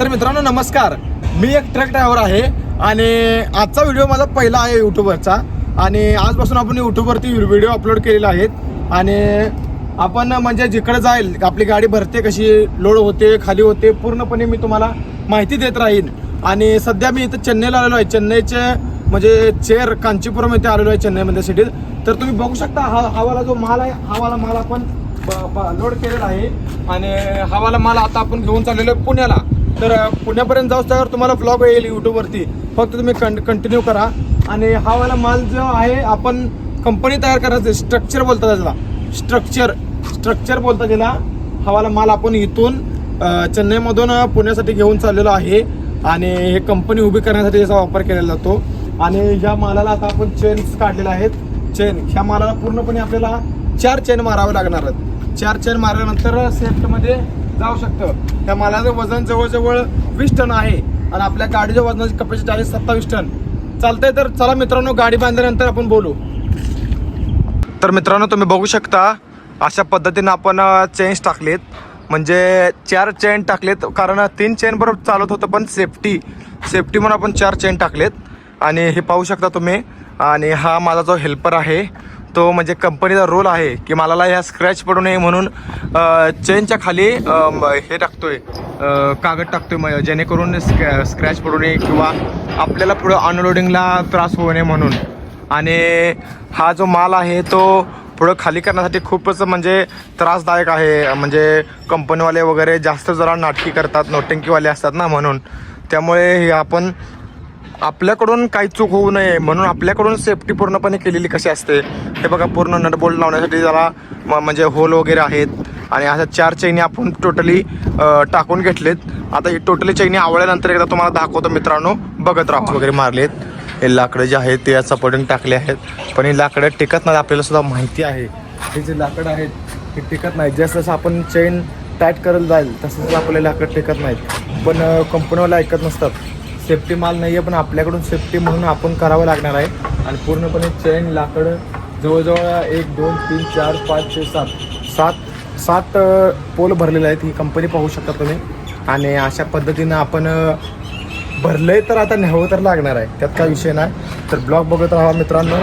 तर मित्रांनो नमस्कार. मी एक ट्रक ड्रायव्हर आहे आणि आजचा व्हिडिओ माझा पहिला आहे यूट्यूबवरचा आणि आजपासून आपण यूट्यूबवरती व्हिडिओ अपलोड केलेले आहेत. आणि आपण म्हणजे जिकडे जाईल आपली गाडी भरते कशी लोड होते खाली होते पूर्णपणे मी तुम्हाला माहिती देत राहीन. आणि सध्या मी इथं चेन्नईला आलेलो आहे. चेन्नईचे म्हणजे चेअर कांचीपुरम इथे आलेलो आहे चेन्नईमध्ये सिटीत. तर तुम्ही बघू शकता हा हवाला जो माल आहे हवाला माल आपण लोड केलेला आहे. आणि हवाला माल आता आपण घेऊन चाललेलो आहे पुण्याला. तर पुण्यापर्यंत जाऊच त्यावर तुम्हाला ब्लॉग येईल यूट्यूबवरती फक्त तुम्ही कंटिन्यू करा. आणि हा वाला माल जो आहे आपण कंपनी तयार करायचं स्ट्रक्चर बोलतात त्याला. स्ट्रक्चर स्ट्रक्चर बोलता त्याला. हवाला माल आपण इथून चेन्नईमधून पुण्यासाठी घेऊन चाललेलो आहे. आणि हे कंपनी उभी करण्यासाठी याचा वापर केलेला जातो. आणि ह्या मालाला आता आपण चेन्स काढलेल्या आहेत. चेन ह्या मालाला पूर्णपणे आपल्याला चार चेन मारावे लागणार आहेत. चार चेन मारल्यानंतर सेफ्टमध्ये जाऊ शकतं. त्या मालाचं वजन जवळजवळ वीस टन आहे. आणि आपल्या गाडीच्या वजनाची कपॅसिटी आहे सत्तावीस टन. चालतंय तर चला मित्रांनो गाडी बांधल्यानंतर आपण बोलू. तर मित्रांनो तुम्ही बघू शकता अशा पद्धतीनं आपण चेन्स टाकलेत. म्हणजे चार चेन टाकलेत कारण तीन चेन बरोबर चालत होतं पण सेफ्टी सेफ्टी म्हणून आपण चार चेन टाकलेत. आणि हे पाहू शकता तुम्ही. आणि हा माझा जो हेल्पर आहे तो म्हणजे कंपनीचा रोल आहे की मला ह्या स्क्रॅच पडू नये म्हणून चेनच्या खाली हे टाकतोय कागद टाकतोय म- जेणेकरून स्क्रॅ स्क्रॅच पडू नये किंवा आपल्याला पुढं अनलोडिंगला त्रास होऊ नये म्हणून. आणि हा जो माल आहे तो पुढं खाली करण्यासाठी खूपच म्हणजे त्रासदायक आहे. म्हणजे कंपनीवाले वगैरे जास्त जरा नाटकी करतात नोटंकीवाले असतात ना म्हणून. त्यामुळे हे आपण आपल्याकडून काही चूक होऊ नये म्हणून आपल्याकडून सेफ्टी पूर्णपणे केलेली कशी असते हे बघा पूर्ण नटबोल्ट लावण्यासाठी जरा म- म्हणजे होल वगैरे आहेत आणि अशा चार चैनी आपण टोटली टाकून घेतलेत. आता ही टोटली चैनी आवडल्यानंतर एकदा तुम्हाला दाखवतो मित्रांनो. बघत राहतो वगैरे मारलेत. हे लाकडं जे आहेत ते सपोर्टिंग टाकले आहेत. पण हे लाकडं टिकत नाही आपल्याला सुद्धा माहिती आहे. हे जे लाकडं आहेत हे टिकत नाही जसं जसं आपण चैन टाईट करत जाईल तसं तसं आपले लाकडं टिकत नाहीत. पण कंपनीवाला ऐकत नसतात. सेफ्टी माल नाही आहे पण आपल्याकडून सेफ्टी म्हणून आपण करावं लागणार आहे. आणि पूर्णपणे चेन लाकडं जवळजवळ एक दोन तीन चार पाच छे सात सात सात पोल भरलेले आहेत. ही कंपनी पाहू शकता तुम्ही. आणि अशा पद्धतीनं आपण भरलं आहे तर आता न्यावं तर लागणार आहे. त्यात काय विषय नाही. तर ब्लॉग बघत राहा मित्रांनो.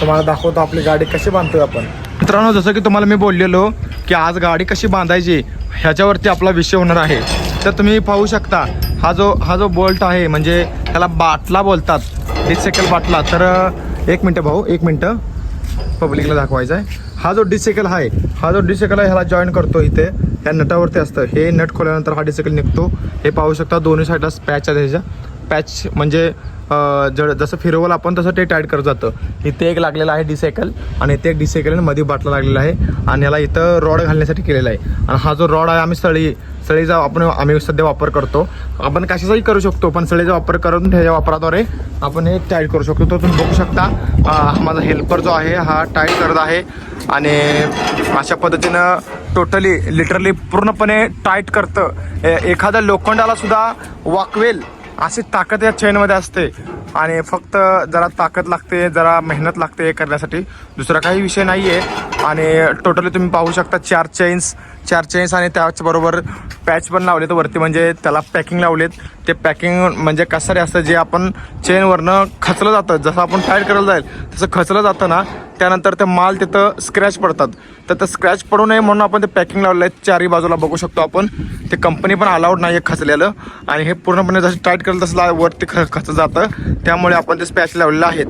तुम्हाला दाखवतो आपली गाडी कशी बांधतोय आपण. मित्रांनो जसं की तुम्हाला मी बोललेलो की आज गाडी कशी बांधायची ह्याच्यावरती आपला विषय होणार आहे. तर तुम्ही पाहू शकता हा जो हा जो बोल्ट आहे म्हणजे त्याला बाटला बोलतात. डिसेकल बाटला. तर एक मिनटं भाऊ एक मिनटं. पब्लिकला दाखवायचा आहे हा जो डिसेकल आहे हा जो डिसेकल आहे ह्याला जॉईन करतो इथे. ह्या नटावरती असतं. हे नट खोल्यानंतर हा डिसेकल निघतो. हे पाहू शकता दोन्ही साईडला पॅच आहे त्याच्या. पॅच म्हणजे जड जसं फिरवलं आपण तसं ते टाईट करत जातं. इथे एक लागलेलं आहे डिसेकल आणि इथे एक डिसेकलमध्ये बाटला लागलेला आहे आणि याला इथं रॉड घालण्यासाठी केलेला आहे. आणि हा जो रॉड आहे आम्ही सळी सळीचा आपण आम्ही सध्या वापर करतो. आपण कशाचाही करू शकतो पण सळीचा वापर करून ह्याच्या वापराद्वारे आपण हे टाईट करू शकतो. तो तुम्ही बघू शकता हा माझा हेल्पर जो आहे हा टाईट करत आहे. आणि अशा पद्धतीनं टोटली लिटरली पूर्णपणे टाईट करतं. एखाद्या लोखंडाला सुद्धा वाकवेल. अशी ताकद या चेनमध्ये असते. आणि फक्त जरा ताकद लागते जरा मेहनत लागते हे करण्यासाठी. दुसरा काही विषय नाही आहे आणि टोटली तुम्ही पाहू शकता चार चेन्स चार चेन्स आणि त्याचबरोबर पॅच पण लावलेत वरती. म्हणजे त्याला पॅकिंग लावलेत. ते पॅकिंग म्हणजे कसारे असतं जे आपण चेनवरनं खचलं जातं जसं आपण टाईट करायला जाईल तसं खचलं जातं ना त्यानंतर ते माल तिथं स्क्रॅच पडतात. तर ते स्क्रॅच पडू नये म्हणून आपण ते पॅकिंग लावलेलं आहे चारही बाजूला बघू शकतो आपण. ते कंपनी पण अलाउड नाही आहे खचलेलं आणि हे पूर्णपणे जसं टाईट करेल तसं ला- वरती ख खचलं जातं. त्यामुळे आपण ते स्पॅच लावलेलं आहेत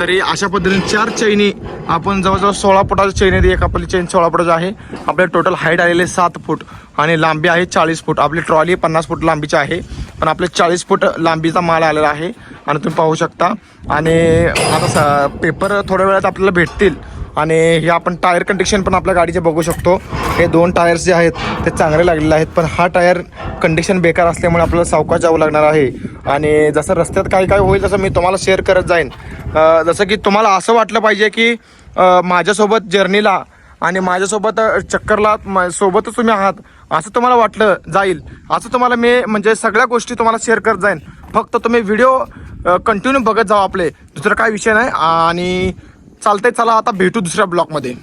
तरी अशा पद्धतीने चार चैनी आपण जवळजवळ सोळा फुटाची चैन आहे एक आपली चैन सोळा फुटाची आहे. आपले टोटल हाईट आलेली आहे सात फूट आणि लांबी आहे चाळीस फूट. आपली ट्रॉली पन्नास फूट लांबीची आहे. पण आपले चाळीस फूट लांबीचा माल आलेला आहे. आणि तुम्ही पाहू शकता. आणि आता स पेपर थोड्या वेळात आपल्याला भेटतील. आणि हे आपण टायर कंडिशन पण आपल्या गाडीचे बघू शकतो. हे दोन टायर्स जे आहेत ते चांगले लागलेले आहेत. पण हा टायर कंडिशन बेकार असल्यामुळे आपल्याला सावकाश जावं लागणार आहे. आणि जसं रस्त्यात काय काय होईल तसं मी तुम्हाला शेअर करत जाईन. जसं की तुम्हाला असं वाटलं पाहिजे की माझ्यासोबत जर्नीला आणि माझ्यासोबत चक्करला म- सोबतच तुम्ही आहात. असं तुम्हाला वाटलं जाईल. असं तुम्हाला मी म्हणजे सगळ्या गोष्टी तुम्हाला शेअर करत जाईन. फक्त तुम्ही व्हिडिओ कंटिन्यू बघत जावा आपले. दुसरं काय विषय नाही. आणि चालतंय चला आता भेटू दुसऱ्या ब्लॉकमध्ये